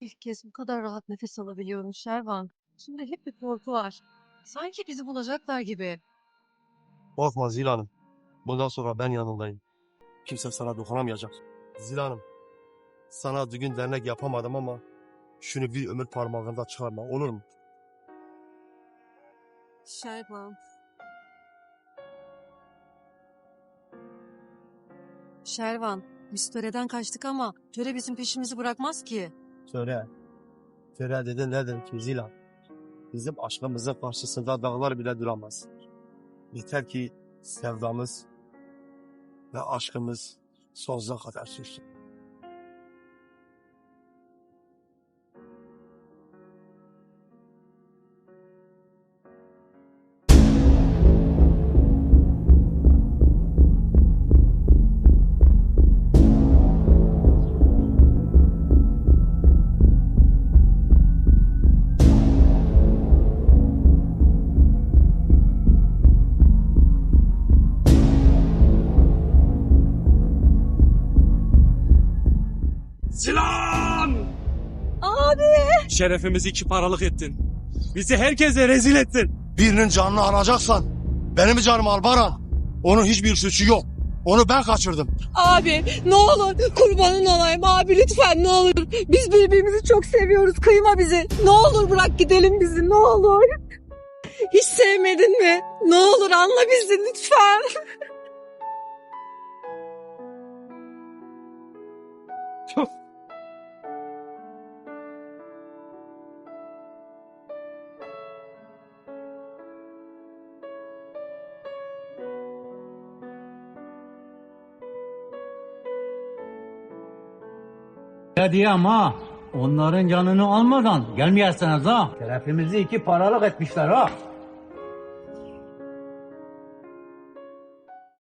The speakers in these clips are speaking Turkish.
İlk kez bu kadar rahat nefes alabiliyorum Şervan. Şimdi hep bir korku var. Sanki bizi bulacaklar gibi. Korkma Zil Hanım. Bundan sonra ben yanındayım. Kimse sana dokunamayacak. Zil Hanım. Sana düğün dernek yapamadım ama şunu bir ömür parmağında çıkarma olur mu? Şervan. Şervan, biz töreden kaçtık ama töre bizim peşimizi bırakmaz ki. Söyle. Söyle dedi nedir ki Zil Hanım? Bizim aşkımızın karşısında dağlar bile duramaz. Yeter ki sevdamız ve aşkımız sonsuza kadar sürsün. Zilan! Abi! Şerefimizi iki paralık ettin. Bizi herkese rezil ettin. Birinin canını alacaksan benim canımı al Baran. Onun hiçbir suçu yok. Onu ben kaçırdım. Abi ne olur kurbanın olayım abi lütfen ne olur. Biz birbirimizi çok seviyoruz kıyma bizi. Ne olur bırak gidelim bizi ne olur. Hiç sevmedin mi? Ne olur anla bizi lütfen. Diye ama onların canını almadan gelmeyesiniz ha. Şerefimizi iki paralık etmişler ha.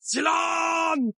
Zilan!